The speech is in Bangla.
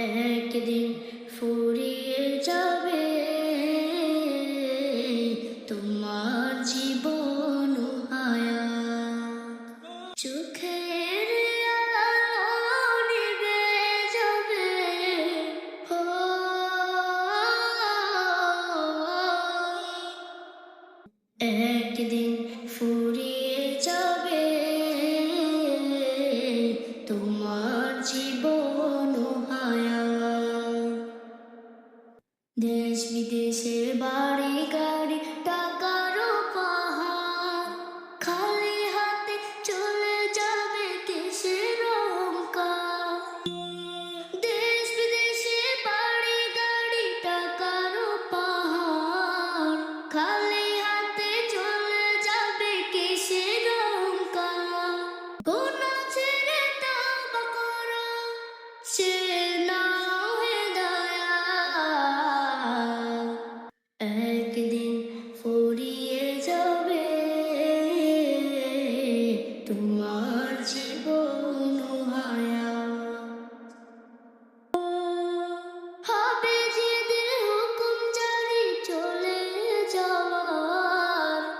একদিন ফুরিয়ে যাবে। তোমার জীবন হায়া। চোখের আলো যাবে। একদিন দেশ বিদেশের বাড়ি গাড়ি পাহাড় খালি হাতে চলে যাবে অহংকার। দেশ বিদেশে বাড়ি গাড়ি টাকারও পাহাড় খালি হাতে চলে যাবে কিসের অহংকার। গোনা ছেড়ে তওবা করো, সে